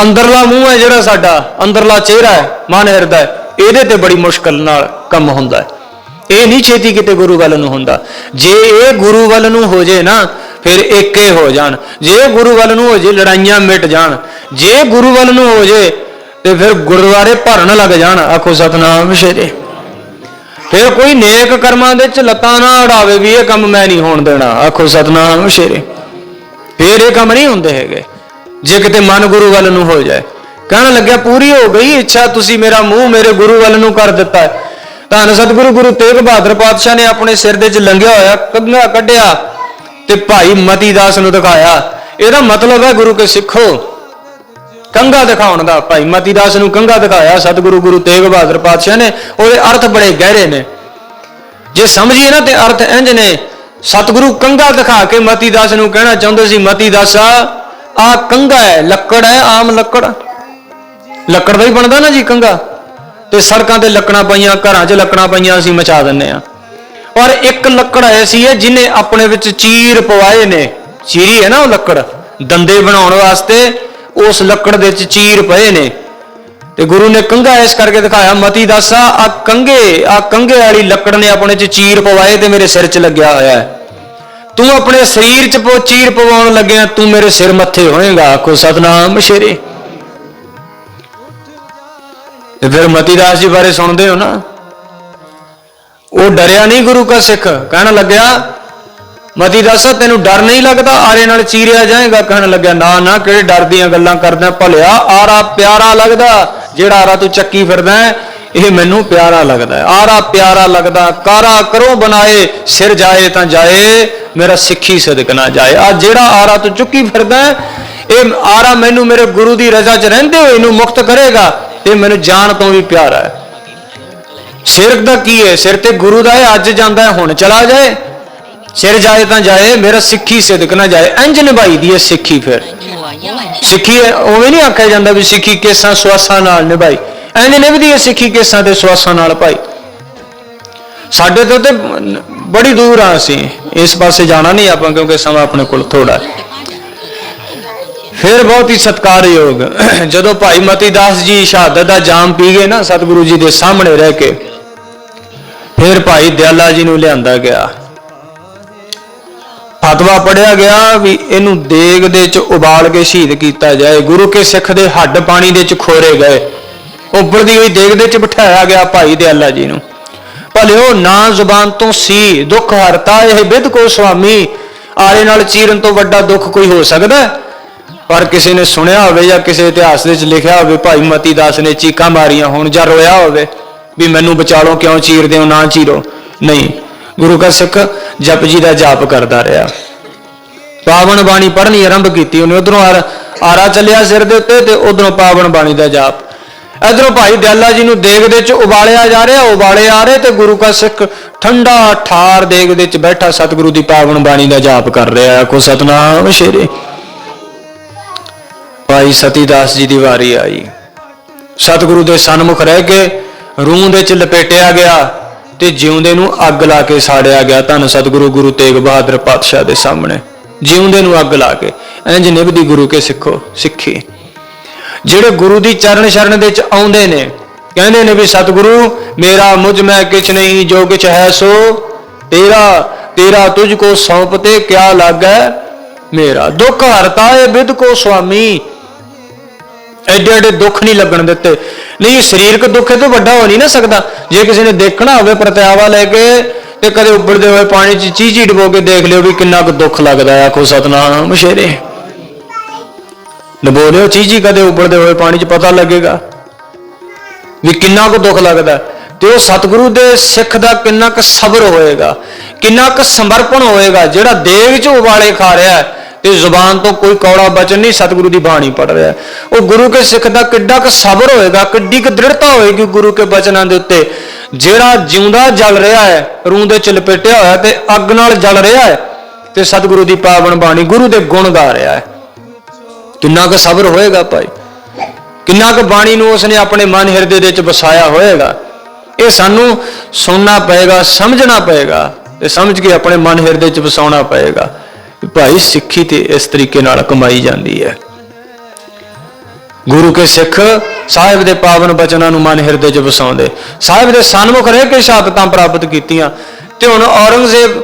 Speaker 2: ਅੰਦਰਲਾ ਮੂੰਹ ਹੈ ਜਿਹੜਾ ਸਾਡਾ ਅੰਦਰਲਾ ਚਿਹਰਾ ਹੈ ਮਨ ਹਿਰਦਾ ਹੈ, ਇਹਦੇ ਤੇ ਬੜੀ ਮੁਸ਼ਕਲ ਨਾਲ ਕੰਮ ਹੁੰਦਾ ਹੈ। ਇਹ ਨਹੀਂ ਛੇਤੀ ਕਿਤੇ ਗੁਰੂ ਵੱਲ ਨੂੰ ਹੁੰਦਾ। ਜੇ ਇਹ ਗੁਰੂ ਵੱਲ ਨੂੰ ਹੋ ਜੇ ਨਾ ਫਿਰ ਏਕੇ ਹੋ ਜਾਣ। ਜੇ ਗੁਰੂ ਵੱਲ ਨੂੰ ਹੋ ਜੇ, ਲੜਾਈਆਂ ਮਿਟ ਜਾਣ। ਜੇ ਗੁਰੂ ਵੱਲ ਨੂੰ ਹੋ ਜੇ, ਤੇ ਫਿਰ ਗੁਰਦੁਆਰੇ ਭਰਨ ਲੱਗ ਜਾਣ। ਆਖੋ ਸਤਨਾਮ ਸ਼ੇਰੇ। ਫਿਰ ਕੋਈ ਨੇਕ ਕਰਮਾਂ ਦੇ ਚ ਲੱਤਾਂ ਨਾ ਅੜਾਵੇ ਵੀ ਇਹ ਕੰਮ ਮੈਂ ਨਹੀਂ ਹੋਣ ਦੇਣਾ। ਆਖੋ ਸਤਨਾਮ ਸ਼ੇਰੇ। ਫਿਰ ਇਹ ਕੰਮ ਨਹੀਂ ਹੁੰਦੇ ਹੈਗੇ। ਜੇ ਕਿਤੇ ਮਨ ਗੁਰੂ ਵੱਲ ਨੂੰ ਹੋ ਜਾਏ। ਕਹਿਣ ਲੱਗਿਆ, ਪੂਰੀ ਹੋ ਗਈ ਇੱਛਾ, ਤੁਸੀਂ ਮੇਰਾ ਮੂੰਹ ਮੇਰੇ ਗੁਰੂ ਵੱਲ ਨੂੰ ਕਰ ਦਿੱਤਾ ਧੰਨ ਸਤਿਗੁਰੂ, ਗੁਰੂ ਤੇਗ ਬਹਾਦਰ ਪਾਤਸ਼ਾਹ ਨੇ ਆਪਣੇ ਸਿਰ ਦੇ ਚ ਲੰਘਿਆ ਹੋਇਆ ਕੰਘਾ ਕੱਢਿਆ। ਤੇ ਭਾਈ ਮਤੀ ਦਾਸ ਨੂੰ ਦਿਖਾਇਆ। ਇਹਦਾ ਮਤਲਬ ਹੈ ਗੁਰੂ ਕੇ ਸਿੱਖੋ। ਕੰਗਾ ਦਿਖਾਉਣ ਦਾ। ਭਾਈ ਮਤੀ ਦਾਸ ਨੂੰ ਕੰਗਾ ਦਿਖਾਇਆ। ਸਤਿਗੁਰੂ ਗੁਰੂ ਤੇਗ ਬਹਾਦਰ ਪਾਤਸ਼ਾਹ ਨੇ। ਉਹਦੇ ਅਰਥ ਬੜੇ ਗਹਿਰੇ ਨੇ। ਜੇ ਸਮਝੀਏ ਨਾ ਤੇ ਅਰਥ ਇੰਜ ਨੇ। ਸਤਿਗੁਰੂ ਕੰਗਾ ਦਿਖਾ ਕੇ ਮਤੀ ਦਾਸ ਨੂੰ ਕਹਿਣਾ ਚਾਹੁੰਦੇ ਸੀ, ਮਤੀ ਦਾਸਾ ਆ ਕੰਗਾ ਹੈ, ਲੱਕੜ ਹੈ, ਆਮ ਲੱਕੜ। ਲੱਕੜ ਦਾ ਹੀ ਬਣਦਾ ਨਾ ਜੀ ਕੰਗਾ। ਤੇ ਸੜਕਾਂ ਤੇ ਲੱਕੜਾਂ ਪਈਆਂ, ਘਰਾਂ 'ਚ ਲੱਕੜਾਂ ਪਈਆਂ ਅਸੀਂ ਮਚਾ ਦਿੰਨੇ ਆ ਔਰ ਇੱਕ ਲੱਕੜ ਐਸੀ ਹੈ ਜਿਹਨੇ ਆਪਣੇ ਵਿੱਚ ਚੀਰ ਪਵਾਏ ਨੇ। ਚੀਰੀ ਹੈ ਨਾ ਉਹ ਲੱਕੜ? ਦੰਦੇ ਬਣਾਉਣ ਵਾਸਤੇ ਉਸ ਲੱਕੜ ਦੇ ਵਿੱਚ ਚੀਰ ਪਏ ਨੇ। ਤੇ ਗੁਰੂ ਨੇ ਕੰਗਾ ਇਸ ਕਰਕੇ ਦਿਖਾਇਆ, ਮਤੀ ਦਾਸਾ ਆ ਕੰਗੇ ਆ ਕੰਗੇ ਵਾਲੀ ਲੱਕੜ ਨੇ ਆਪਣੇ ਚ ਚੀਰ ਪਵਾਏ ਤੇ ਮੇਰੇ ਸਿਰ 'ਚ ਲੱਗਿਆ ਹੋਇਆ ਹੈ। ਤੂੰ ਆਪਣੇ ਸਰੀਰ 'ਚ ਪੋ ਚੀਰ ਪਵਾਉਣ ਲੱਗਿਆ, ਤੂੰ ਮੇਰੇ ਸਿਰ ਮੱਥੇ ਹੋਏਗਾ। ਆਖੋ, ਸਤਨਾਮ ਸ਼ੇਰੇ। ਤੇ ਫਿਰ ਮਤੀ ਦਾਸ ਜੀ ਬਾਰੇ ਸੁਣਦੇ ਹੋ ਨਾ। ਉਹ ਡਰਿਆ ਨਹੀਂ ਗੁਰੂ ਕਾ ਸਿੱਖ। ਕਹਿਣ ਲੱਗਿਆ, ਮਤੀ ਦਾਸਾ, ਤੈਨੂੰ ਡਰ ਨਹੀਂ ਲੱਗਦਾ? ਆਰੇ ਨਾਲ ਚੀਰਿਆ ਜਾਏਗਾ। ਕਹਿਣ ਲੱਗਿਆ, ਨਾ ਨਾ, ਕਿਹੜੇ ਡਰ ਦੀਆਂ ਗੱਲਾਂ ਕਰਦਾ ਭਲਿਆ, ਆਰਾ ਪਿਆਰਾ ਲੱਗਦਾ। ਜਿਹੜਾ ਆਰਾ ਤੂੰ ਚੱਕੀ ਫਿਰਦਾ ਇਹ ਮੈਨੂੰ ਪਿਆਰਾ ਲੱਗਦਾ ਆਰਾ ਪਿਆਰਾ ਲੱਗਦਾ। ਕਾਰਾ ਕਰੋ ਬਣਾਏ, ਸਿਰ ਜਾਏ ਤਾਂ ਜਾਏ, ਮੇਰਾ ਸਿੱਖੀ ਸਦਕ ਨਾ ਜਾਏ। ਆ ਜਿਹੜਾ ਆਰਾ ਤੂੰ ਚੁੱਕੀ ਫਿਰਦਾ ਇਹ ਆਰਾ ਮੈਨੂੰ ਮੇਰੇ ਗੁਰੂ ਦੀ ਰਜ਼ਾ 'ਚ ਰਹਿੰਦੇ ਹੋਏ ਇਹਨੂੰ ਮੁਕਤ ਕਰੇਗਾ। ਤੇ ਮੈਨੂੰ ਜਾਣ ਤੋਂ ਵੀ ਪਿਆਰਾ ਹੈ। ਸਿਰ ਦਾ ਕੀ ਹੈ? ਸਿਰ ਤੇ ਗੁਰੂ ਦਾ ਹੈ ਅੱਜ ਜਾਂਦਾ ਹੈ ਹੁਣ ਚਲਾ ਜਾਏ। ਸਿਰ ਜਾਏ ਤਾਂ ਜਾਏ ਮੇਰਾ ਸਿੱਖੀ ਸਿਦਕ ਨਾ ਜਾਏ। ਇੰਜ ਨਿਭਾਈ ਦੀ ਹੈ ਸਿੱਖੀ ਫਿਰ। ਸਿੱਖੀ ਹੈ, ਉਵੇਂ ਨਹੀਂ ਆਖਿਆ ਜਾਂਦਾ ਵੀ ਸਿੱਖੀ ਕੇਸਾਂ ਸਵਾਸਾਂ ਨਾਲ ਨਿਭਾਈ। ਇੰਜ ਨਿਭਦੀ ਹੈ ਸਿੱਖੀ ਕੇਸਾਂ ਤੇ ਸਵਾਸਾਂ ਨਾਲ ਭਾਈ। ਸਾਡੇ ਤੋਂ ਤੇ ਬੜੀ ਦੂਰ ਆ ਅਸੀਂ। ਇਸ ਪਾਸੇ ਜਾਣਾ ਨਹੀਂ ਆਪਾਂ ਕਿਉਂਕਿ ਸਮਾਂ ਆਪਣੇ ਕੋਲ ਥੋੜਾ ਹੈ। ਫਿਰ ਬਹੁਤ ਹੀ ਸਤਿਕਾਰਯੋਗ। ਜਦੋਂ ਭਾਈ ਮਤੀ ਦਾਸ ਜੀ ਸ਼ਹਾਦਤ ਦਾ ਜਾਮ ਪੀ ਗਏ ਨਾ ਸਤਿਗੁਰੂ ਜੀ ਦੇ ਸਾਹਮਣੇ ਰਹਿ ਕੇ, ਫਿਰ ਭਾਈ ਦਿਆਲਾ ਜੀ ਨੂੰ ਲਿਆਂਦਾ ਗਿਆ। ਫਤਵਾ ਪੜਿਆ ਗਿਆ ਵੀ ਇਹਨੂੰ ਦੇਗ ਦੇ ਚ ਉਬਾਲ ਕੇ ਸ਼ਹੀਦ ਕੀਤਾ ਜਾਏ, ਗੁਰੂ ਕੇ ਸਿੱਖ ਦੇ ਹੱਡ ਪਾਣੀ ਦੇ ਚ ਖੋਰੇ ਗਏ। ਉੱਪਰਦੀ ਹੋਈ ਦੇਗ ਦੇ ਚ ਬਿਠਾਇਆ ਗਿਆ ਭਾਈ ਦਿਆਲਾ ਜੀ ਨੂੰ। ਭਲੇ ਉਹ ਨਾ ਜ਼ੁਬਾਨ ਤੋਂ ਸੀ, ਦੁੱਖ ਹਰਤਾ ਇਹ ਬਿਦ ਕੋ ਸੁਆਮੀ ਆਰੇ ਨਾਲ ਚੀਰਨ ਤੋਂ ਵੱਡਾ ਦੁੱਖ ਕੋਈ ਹੋ ਸਕਦਾ? ਹੈ? ਪਰ ਕਿਸੇ ਨੇ ਸੁਣਿਆ ਹੋਵੇ ਜਾਂ ਕਿਸੇ ਇਤਿਹਾਸ ਵਿੱਚ ਲਿਖਿਆ ਹੋਵੇ, ਭਾਈ ਮਤੀ ਦਾਸ ਨੇ ਚੀਕਾਂ ਮਾਰੀਆਂ ਹੋਣ ਜਾਂ ਰੋਇਆ ਹੋਵੇ ਵੀ ਮੈਨੂੰ ਬਚਾ ਕਿਉਂ ਚੀਰਦੇ ਹੋ ਨਾ ਚੀਰੋ। ਨਹੀਂ, ਗੁਰੂ ਕਾ ਸਿੱਖ ਜਪ ਜੀ ਦਾ ਜਾਪ ਕਰਦਾ ਰਿਹਾ। ਪਾਵਨ ਬਾਣੀ ਪੜ੍ਹਨੀ ਆਰੰਭ ਕੀਤੀ, ਉਹਨੇ ਉਧਰੋਂ ਆਰਾ ਚੱਲਿਆ ਸਿਰ ਦੇ ਉੱਤੇ ਤੇ ਉਧਰੋਂ ਪਾਵਨ ਬਾਣੀ ਦਾ ਜਾਪ। ਇਧਰੋਂ ਭਾਈ ਦਿਆਲਾ ਜੀ ਨੂੰ ਦੇਗ ਦੇ ਚ ਉਬਾਲਿਆ ਜਾ ਰਿਹਾ, ਉਬਾਲੇ ਆ ਰਹੇ ਤੇ ਗੁਰੂ ਕਾ ਸਿੱਖ ਠੰਡਾ ਠਾਰ ਦੇਗ ਦੇ ਵਿੱਚ ਬੈਠਾ ਸਤਿਗੁਰੂ ਦੀ ਪਾਵਨ ਬਾਣੀ ਦਾ ਜਾਪ ਕਰ ਰਿਹਾ। ਕੋ ਸਤਨਾਮ ਸ਼ੇਰੇ ਭਾਈ ਸਤੀਦਾਸ ਜੀ ਦੀ ਵਾਰੀ ਆਈ। ਸਤਿਗੁਰੂ ਦੇ ਸਨਮੁਖ ਰਹਿ ਕੇ ਰੂਹ ਦੇ ਚ ਲਪੇਟਿਆ ਗਿਆ ਤੇ ਜਿਉਂਦੇ ਨੂੰ ਅੱਗ ਲਾ ਕੇ ਸਾੜਿਆ ਗਿਆ ਧੰਨ ਸਤਿਗੁਰੂ ਗੁਰੂ ਤੇਗ ਬਹਾਦਰ ਪਾਤਸ਼ਾਹ ਦੇ ਸਾਹਮਣੇ। ਜਿਉਂਦੇ ਨੂੰ ਅੱਗ ਲਾ ਕੇ। ਇੰਜ ਨਿਭਦੀ ਗੁਰੂ ਕੇ ਸਿੱਖੋ, ਸਿੱਖੀ। ਜਿਹੜੇ ਗੁਰੂ ਦੀ ਚਰਨ ਸ਼ਰਨ ਦੇ ਚ ਆਉਂਦੇ ਨੇ, ਕਹਿੰਦੇ ਨੇ ਵੀ ਸਤਿਗੁਰੂ, ਮੇਰਾ ਮੁਝ ਮੈਂ ਕਿਛ ਨਹੀਂ, ਜੋ ਕਿਛ ਹੈ ਸੋ, ਤੇਰਾ ਤੇਰਾ ਤੁਝ ਕੋ ਸੌਂਪ ਤੇ ਕਿਆ ਲਾਗੈ? ਮੇਰਾ ਦੁੱਖ ਹਰਤਾ ਏ ਬਿਦ ਕੋ ਸੁਆਮੀ ਐਡੇ ਐਡੇ ਦੁੱਖ ਨਹੀਂ ਲੱਗਣ ਦਿੱਤੇ। ਨਹੀਂ, ਸਰੀਰਕ ਦੁੱਖ ਇਹ ਤੋਂ ਵੱਡਾ ਹੋ ਨਹੀਂ ਨਾ ਸਕਦਾ। ਜੇ ਕਿਸੇ ਨੇ ਦੇਖਣਾ ਹੋਵੇ, ਪ੍ਰਤਿਆਵਾ ਲੈ ਕੇ ਤੇ ਕਦੇ ਉੱਬੜਦੇ ਹੋਏ ਪਾਣੀ 'ਚ ਚੀਚੀ ਡਬੋ ਕੇ ਦੇਖ ਲਿਓ ਵੀ ਕਿੰਨਾ ਕੁ ਦੁੱਖ ਲੱਗਦਾ ਹੈ। ਆਖੋ, ਸਤਨਾਮ ਸ਼ੇਰੇ। ਡਬੋ ਲਿਓ ਚੀਚੀ ਕਦੇ ਉੱਬੜਦੇ ਹੋਏ ਪਾਣੀ 'ਚ ਪਤਾ ਲੱਗੇਗਾ ਵੀ ਕਿੰਨਾ ਕੁ ਦੁੱਖ ਲੱਗਦਾ ਤੇ ਉਹ ਸਤਿਗੁਰੂ ਦੇ ਸਿੱਖ ਦਾ ਕਿੰਨਾ ਕੁ ਸਬਰ ਹੋਏਗਾ, ਕਿੰਨਾ ਕੁ ਸਮਰਪਣ ਹੋਏਗਾ, ਜਿਹੜਾ ਦੇਗ 'ਚ ਉਬਾਲੇ ਖਾ ਰਿਹਾ ਹੈ। ਤੇ ਜ਼ੁਬਾਨ ਤੋਂ ਕੋਈ ਕੌੜਾ ਬਚਨ ਨਹੀਂ, ਸਤਿਗੁਰੂ ਦੀ ਬਾਣੀ ਪੜ ਰਿਹਾ ਉਹ ਗੁਰੂ ਕੇ ਸਿੱਖ ਦਾ ਕਿੱਡਾ ਕੁ ਸਬਰ ਹੋਏਗਾ, ਕਿੱਡੀ ਕੁ ਦ੍ਰਿੜਤਾ ਹੋਏਗੀ ਗੁਰੂ ਕੇ ਬਚਨਾਂ ਦੇ ਉੱਤੇ। ਜਿਹੜਾ ਜਿਉਂਦਾ ਜਲ ਰਿਹਾ ਹੈ, ਰੂਹ ਦੇ ਚ ਲਪੇਟਿਆ ਹੋਇਆ ਤੇ ਅੱਗ ਨਾਲ ਜਲ ਰਿਹਾ ਹੈ, ਤੇ ਸਤਿਗੁਰੂ ਦੀ ਪਾਵਨ ਬਾਣੀ ਗੁਰੂ ਦੇ ਗੁਣ ਗਾ ਰਿਹਾ ਹੈ। ਕਿੰਨਾ ਕੁ ਸਬਰ ਹੋਏਗਾ ਭਾਈ? ਕਿੰਨਾ ਕੁ ਬਾਣੀ ਨੂੰ ਉਸਨੇ ਆਪਣੇ ਮਨ ਹਿਰਦੇ ਦੇ ਵਿੱਚ ਵਸਾਇਆ ਹੋਏਗਾ? ਇਹ ਸਾਨੂੰ ਸੁਣਨਾ ਪਏਗਾ, ਸਮਝਣਾ ਪਏਗਾ ਤੇ ਸਮਝ ਕੇ ਆਪਣੇ ਮਨ ਹਿਰਦੇ 'ਚ ਵਸਾਉਣਾ ਪਏਗਾ। ਕਿ ਭਾਈ ਸਿੱਖੀ ਤੇ ਇਸ ਤਰੀਕੇ ਨਾਲ ਕਮਾਈ ਜਾਂਦੀ ਹੈ। ਗੁਰੂ ਕੇ ਸਿੱਖ ਸਾਹਿਬ ਦੇ ਪਾਵਨ ਬਚਨਾਂ ਨੂੰ ਮਨ ਹਿਰਦੇ 'ਚ ਵਸਾਉਂਦੇ। ਸਾਹਿਬ ਦੇ ਸਨਮੁਖ ਰਹਿ ਕੇ ਸ਼ਹਾਦਤਾਂ ਪ੍ਰਾਪਤ ਕੀਤੀਆਂ। ਤੇ ਹੁਣ ਔਰੰਗਜ਼ੇਬ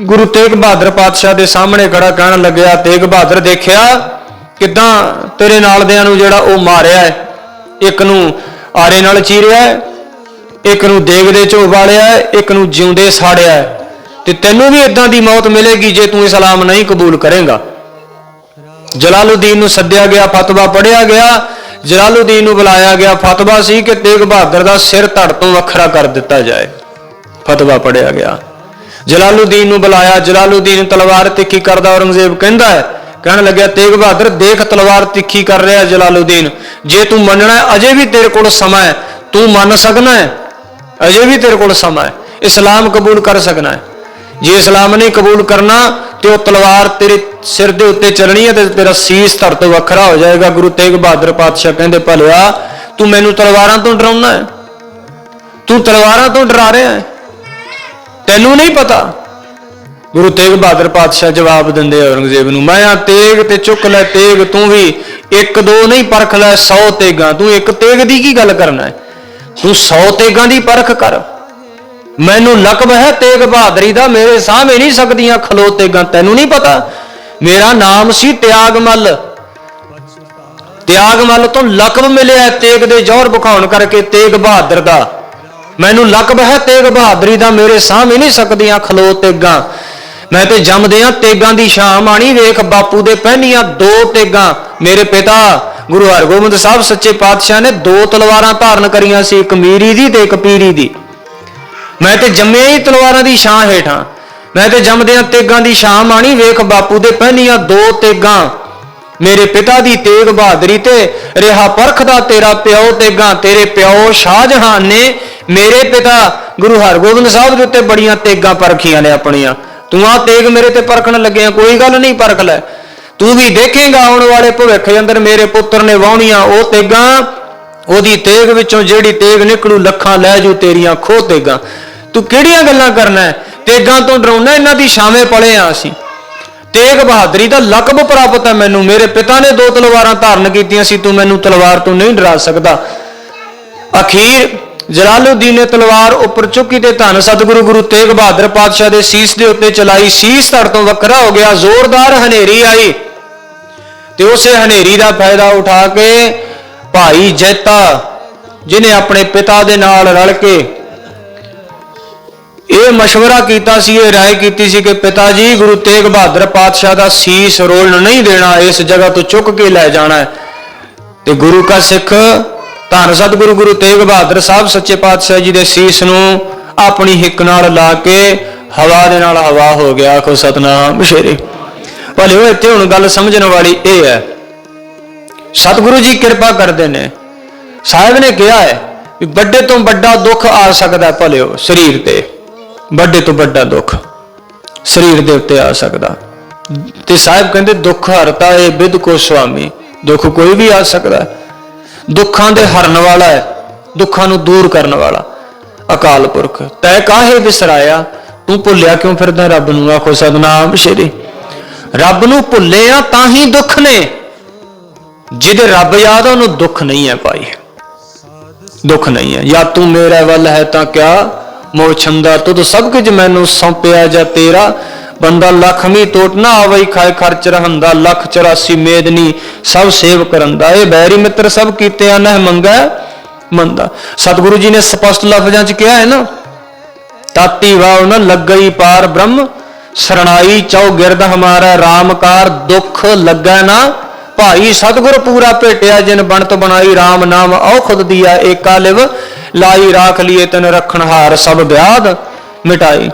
Speaker 2: ਗੁਰੂ ਤੇਗ ਬਹਾਦਰ ਪਾਤਸ਼ਾਹ ਦੇ ਸਾਹਮਣੇ ਖੜਾ ਕਹਿਣ ਲੱਗਿਆ, ਤੇਗ ਬਹਾਦਰ ਦੇਖਿਆ ਕਿਦਾਂ ਤੇਰੇ ਨਾਲਦਿਆਂ ਨੂੰ ਜਿਹੜਾ ਉਹ ਮਾਰਿਆ ਹੈ। ਇੱਕ ਨੂੰ ਆਰੇ ਨਾਲ ਚੀਰਿਆ ਹੈ, ਇੱਕ ਨੂੰ ਦੇਗ ਦੇ ਚੋਂ ਉਬਾਲਿਆ ਹੈ, ਇੱਕ ਨੂੰ ਜਿਉਂਦੇ ਸਾੜਿਆ ਹੈ। ਤੇ ਤੈਨੂੰ ਵੀ ਇਦਾਂ ਦੀ ਮੌਤ ਮਿਲੇਗੀ ਜੇ ਤੂੰ ਇਸਲਾਮ ਨਹੀਂ ਕਬੂਲ ਕਰੇਗਾ। ਜਲਾਲਉਦੀਨ ਨੂੰ ਸੱਦਿਆ ਗਿਆ, ਫਤਵਾ ਪੜਿਆ ਗਿਆ। ਜਲਾਲਉਦੀਨ ਨੂੰ ਬੁਲਾਇਆ ਗਿਆ, ਫਤਵਾ ਸੀ ਕਿ ਤੇਗ ਬਹਾਦਰ ਦਾ ਸਿਰ ਧੜ ਤੋਂ ਵੱਖਰਾ ਕਰ ਦਿੱਤਾ ਜਾਏ। ਫਤਵਾ ਪੜਿਆ ਗਿਆ। ਜਲਾਲਉਦੀਨ ਨੂੰ ਬੁਲਾਇਆ। ਜਲਾਲਉਦੀਨ ਤਲਵਾਰ ਤਿੱਖੀ ਕਰਦਾ ਔਰੰਗਜ਼ੇਬ ਕਹਿੰਦਾ ਹੈ, ਕਹਿਣ ਲੱਗਿਆ, ਤੇਗ ਬਹਾਦਰ, ਦੇਖ ਤਲਵਾਰ ਤਿੱਖੀ ਕਰ ਰਿਹਾ ਜਲਾਲਉਦੀਨ ਜੇ ਤੂੰ ਮੰਨਣਾ ਅਜੇ ਵੀ ਤੇਰੇ ਕੋਲ ਸਮਾਂ ਹੈ। ਤੂੰ ਮੰਨ ਸਕਣਾ ਹੈ? ਅਜੇ ਵੀ ਤੇਰੇ ਕੋਲ ਸਮਾਂ ਹੈ। ਇਸਲਾਮ ਕਬੂਲ ਕਰ ਸਕਣਾ ਹੈ। ਜੇ ਇਸਲਾਮ ਨਹੀਂ ਕਬੂਲ ਕਰਨਾ, ਤੇ ਉਹ ਤਲਵਾਰ ਤੇਰੇ ਸਿਰ ਦੇ ਉੱਤੇ ਚੱਲਣੀ ਹੈ ਤੇ ਤੇਰਾ ਸੀਸ ਧੜ ਤੋਂ ਵੱਖਰਾ ਹੋ ਜਾਏਗਾ। ਗੁਰੂ ਤੇਗ ਬਹਾਦਰ ਪਾਤਸ਼ਾਹ ਕਹਿੰਦੇ, ਭਲਿਆ, ਤੂੰ ਮੈਨੂੰ ਤਲਵਾਰਾਂ ਤੋਂ ਡਰਾਉਣਾ ਹੈ? ਤੂੰ ਤਲਵਾਰਾਂ ਤੋਂ ਡਰਾ ਰਿਹਾ ਹੈ? ਤੈਨੂੰ ਨਹੀਂ ਪਤਾ? ਗੁਰੂ ਤੇਗ ਬਹਾਦਰ ਪਾਤਸ਼ਾਹ ਜਵਾਬ ਦਿੰਦੇ ਔਰੰਗਜ਼ੇਬ ਨੂੰ, ਮੈਂ ਆ ਤੇਗ ਤੇ ਚੁੱਕ ਲੈ, ਤੇਗ ਤੂੰ ਵੀ ਇੱਕ ਦੋ ਨਹੀਂ ਪਰਖ ਲੈ 100 ਤੇਗਾਂ, ਤੂੰ ਇੱਕ ਤੇਗ ਦੀ ਕੀ ਗੱਲ ਕਰਨਾ ਹੈ? ਤੂੰ 100 ਤੇਗਾਂ ਦੀ ਪਰਖ ਕਰ। ਮੈਨੂੰ ਲਕਬ ਹੈ ਤੇਗ ਬਹਾਦਰੀ ਦਾ, ਮੇਰੇ ਸਾਹਮਣੇ ਨਹੀਂ ਸਕਦੀਆਂ ਖਲੋ ਤੇਗਾਂ, ਤੈਨੂੰ ਨਹੀਂ ਪਤਾ? ਮੇਰਾ ਨਾਮ ਸੀ ਤਿਆਗਮਲ। ਤਿਆਗਮਲ ਤੋਂ ਲਕਬ ਮਿਲਿਆ ਤੇਗ ਦੇ ਜ਼ੋਰ ਵਿਖਾਉਣ ਕਰਕੇ ਤੇਗ ਬਹਾਦਰ ਦਾ। ਮੈਨੂੰ ਲਕਬ ਹੈ ਤੇਗ ਬਹਾਦਰੀ ਦਾ, ਮੇਰੇ ਸਾਹਮਣੇ ਨਹੀਂ ਸਕਦੀਆਂ ਖਲੋ ਤੇਗਾਂ। ਮੈਂ ਤੇ ਜੰਮਦਿਆਂ ਤੇਗਾਂ ਦੀ ਸ਼ਾਮ ਆਣੀ, ਵੇਖ ਬਾਪੂ ਦੇ ਪਹਿਨੀਆਂ ਦੋ ਤੇਗਾਂ। ਮੇਰੇ ਪਿਤਾ ਗੁਰੂ ਹਰਗੋਬਿੰਦ ਸਾਹਿਬ ਸੱਚੇ ਪਾਤਸ਼ਾਹ ਨੇ ਦੋ ਤਲਵਾਰਾਂ ਧਾਰਨ ਕਰੀਆਂ ਸੀ, ਇੱਕ ਮੀਰੀ ਦੀ ਤੇ ਇੱਕ ਪੀਰੀ ਦੀ। ਮੈਂ ਤੇ ਜੰਮਿਆ ਹੀ ਤਲਵਾਰਾਂ ਦੀ ਛਾਂ ਹੇਠਾਂ। ਮੈਂ ਤੇ ਜੰਮਦਿਆਂ ਤੇਗਾਂ ਦੀ ਛਾਂ ਮਾਣੀ। ਵੇਖ ਬਾਪੂ ਦੇ ਪਹਿਨੀਆਂ ਦੋ ਤੇਗਾਂ। ਮੇਰੇ ਪਿਤਾ ਦੀ ਤੇਗ ਬਹਾਦਰੀ ਤੇ ਰਿਹਾ ਪਰਖਦਾ ਤੇਰਾ ਪਿਓ ਤੇਗਾਂ। ਤੇਰੇ ਪਿਓ ਸ਼ਾਹਜਹਾਨ ਨੇ ਮੇਰੇ ਪਿਤਾ ਗੁਰੂ ਹਰਗੋਬਿੰਦ ਸਾਹਿਬ ਦੇ ਉੱਤੇ ਬੜੀਆਂ ਤੇਗਾਂ ਪਰਖੀਆਂ ਨੇ ਆਪਣੀਆਂ। ਤੂੰ ਆ ਤੇਗ ਮੇਰੇ ਤੇ ਪਰਖਣ ਲੱਗਿਆ, ਕੋਈ ਗੱਲ ਨਹੀਂ ਪਰਖ ਲੈ। ਤੂੰ ਵੀ ਦੇਖੇਗਾ ਆਉਣ ਵਾਲੇ ਭਵਿੱਖ ਦੇ ਅੰਦਰ ਮੇਰੇ ਪੁੱਤਰ ਨੇ ਵਾਹੁਣੀਆਂ ਉਹ ਤੇਗਾਂ। ਉਹਦੀ ਤੇਗ ਵਿੱਚੋਂ ਜਿਹੜੀ ਤੇਗ ਨਿਕਲੂ, ਲੱਖਾਂ ਲੈ ਜੂ, ਤੇਰੀਆਂ ਖੋ ਤੇਗਾਂ। ਤੂੰ ਕਿਹੜੀਆਂ ਗੱਲਾਂ ਕਰਨਾ ਹੈ? ਤੇਗਾਂ ਤੋਂ ਡਰਾਉਣਾ, ਇਹਨਾਂ ਦੀ ਛਾਵੇਂ ਪਲੇ ਆ ਅਸੀਂ। ਤੇਗ ਬਹਾਦਰੀ ਦਾ ਲਕਬ ਪ੍ਰਾਪਤ ਹੈ ਮੈਨੂੰ। ਮੇਰੇ ਪਿਤਾ ਨੇ ਦੋ ਤਲਵਾਰਾਂ ਧਾਰਨ ਕੀਤੀਆਂ ਸੀ, ਤੂੰ ਮੈਨੂੰ ਤਲਵਾਰ ਤੋਂ ਨਹੀਂ ਡਰਾ ਸਕਦਾ। ਅਖੀਰ ਜਲਾਲਉਦੀਨ ਨੇ ਤਲਵਾਰ ਉੱਪਰ ਚੁੱਕੀ ਤੇ ਧੰਨ ਸਤਿਗੁਰੂ ਗੁਰੂ ਤੇਗ ਬਹਾਦਰ ਪਾਤਸ਼ਾਹ ਦੇ ਸੀਸ ਦੇ ਉੱਤੇ ਚਲਾਈ। ਸੀਸ ਧੜ ਤੋਂ ਵੱਖਰਾ ਹੋ ਗਿਆ। ਜ਼ੋਰਦਾਰ ਹਨੇਰੀ ਆਈ ਤੇ ਉਸੇ ਹਨੇਰੀ ਦਾ ਫਾਇਦਾ ਉਠਾ ਕੇ ਭਾਈ ਜੈਤਾ ਜਿਨੇ ਆਪਣੇ ਪਿਤਾ ਦੇ ਨਾਲ ਰਲ ਕੇ ਇਹ مشورہ ਕੀਤਾ ਸੀ ਇਹ رائے ਕੀਤੀ ਸੀ ਕਿ ਪਿਤਾ ਜੀ ਗੁਰੂ ਤੇਗ ਬਹਾਦਰ ਪਾਤਸ਼ਾਹ ਦਾ ਸੀਸ ਰੋਲਣ ਨਹੀਂ ਦੇਣਾ ਇਸ ਜਗ੍ਹਾ ਤੋਂ ਚੁੱਕ ਕੇ ਲੈ ਜਾਣਾ ਹੈ ਤੇ ਗੁਰੂ ਕਾ ਸਿੱਖ ਧੰਨ ਸਤਿਗੁਰੂ ਗੁਰੂ ਤੇਗ ਬਹਾਦਰ ਸਾਹਿਬ ਸੱਚੇ ਪਾਤਸ਼ਾਹ ਜੀ ਦੇ ਸੀਸ ਨੂੰ ਆਪਣੀ ਹਿੱਕ ਨਾਲ ਲਾ ਕੇ ਹਵਾ ਦੇ ਨਾਲ ਹਵਾ ਹੋ ਗਿਆ ਆਖੋ ਸਤਨਾਮ ਸ਼ੇਰੇ ਭਲੇ ਉਹ ਇੱਥੇ ਹੁਣ ਗੱਲ ਸਮਝਣ ਵਾਲੀ ਇਹ ਹੈ ਸਤਿਗੁਰੂ ਜੀ ਕਿਰਪਾ ਕਰਦੇ ਨੇ। ਸਾਹਿਬ ਨੇ ਕਿਹਾ ਹੈ ਵੀ ਵੱਡੇ ਤੋਂ ਵੱਡਾ ਦੁੱਖ ਆ ਸਕਦਾ ਹੈ ਭਲਿਓ ਸਰੀਰ ਤੇ। ਵੱਡੇ ਤੋਂ ਵੱਡਾ ਦੁੱਖ ਸਰੀਰ ਦੇ ਉੱਤੇ ਆ ਸਕਦਾ। ਤੇ ਸਾਹਿਬ ਕਹਿੰਦੇ, ਦੁੱਖ ਹਰਤਾ ਏ ਵਿਦ ਕੋ ਸੁਆਮੀ। ਦੁੱਖ ਕੋਈ ਵੀ ਆ ਸਕਦਾ ਦੁੱਖਾਂ ਦੇ ਹਰਨ ਵਾਲਾ ਹੈ। ਦੁੱਖਾਂ ਨੂੰ ਦੂਰ ਕਰਨ ਵਾਲਾ। ਅਕਾਲ ਪੁਰਖ, ਤੈ ਕਾਹੇ ਵਿਸਰਾਇਆ? ਤੂੰ ਭੁੱਲਿਆ ਕਿਉਂ ਫਿਰਦਾ? ਰੱਬ ਨੂੰ ਆਖੋ ਸਤਨਾਮ ਸ਼੍ਰੀ। ਰੱਬ ਨੂੰ ਭੁੱਲੇ ਆ ਤਾਂ ਹੀ ਦੁੱਖ ਨੇ। ਜਿਹਦੇ ਰੱਬ ਯਾਦ ਆ, ਉਹਨੂੰ ਦੁੱਖ ਨਹੀਂ ਹੈ ਭਾਈ। ਦੁੱਖ ਨਹੀਂ ਹੈ। ਜਾਂ ਤੂੰ ਮੇਰਾ ਵੱਲ ਹੈ ਤਾਂ ਕਿਆ? ਮੋਹ ਛੰਦਾ ਤੁਧ ਸਭ ਕੁਝ ਮੈਨੂੰ ਸੌਂਪਿਆ ਜਾਂ ਤੇਰਾ। ਬੰਦਾ ਲੱਖ ਮੀ ਟੋਟ ਨਾ ਆਵਈ, ਖਾਏ ਖਰਚ ਰਹੰਦਾ, ਲੱਖ 84 ਮੇਦਨੀ ਸਭ ਸੇਵ ਕਰੰਦਾ ਇਹ ਬੈਰੀ ਮਿੱਤਰ ਸਭ ਕੀਤੇ ਆ ਨਹਿ ਮੰਗਾ ਮੰਦਾ। ਸਤਿਗੁਰੂ ਜੀ ਨੇ ਸਪਸ਼ਟ ਲਫ਼ਜ਼ਾਂ 'ਚ ਕਿਹਾ ਹੈ ਨਾ, ਤਾਤੀ ਵਾਉ ਨ ਲੱਗਈ ਪਾਰ ਬ੍ਰਹਮ, ਸਰਣਾਈ ਚਉ ਗਿਰਦ ਹਮਾਰਾ ਰਾਮਕਾਰ ਦੁੱਖ ਲੱਗਾ ਨਾ। ਭਾਈ ਸਤਿਗੁਰ ਪੂਰਾ ਭੇਟਿਆ, ਜਿਨ ਬਣਤ ਬਣਾਈ RAM ਨਾਮ ਔ ਖੁਦ ਦੀਆ ਏਕਾ ਲਿਵ, ਲਾਈ ਰਾਖ ਲਿਏ ਤਨ ਰਖਣ ਹਾਰ ਸਭ ਵਿਆਦ ਮਿਟਾਈ।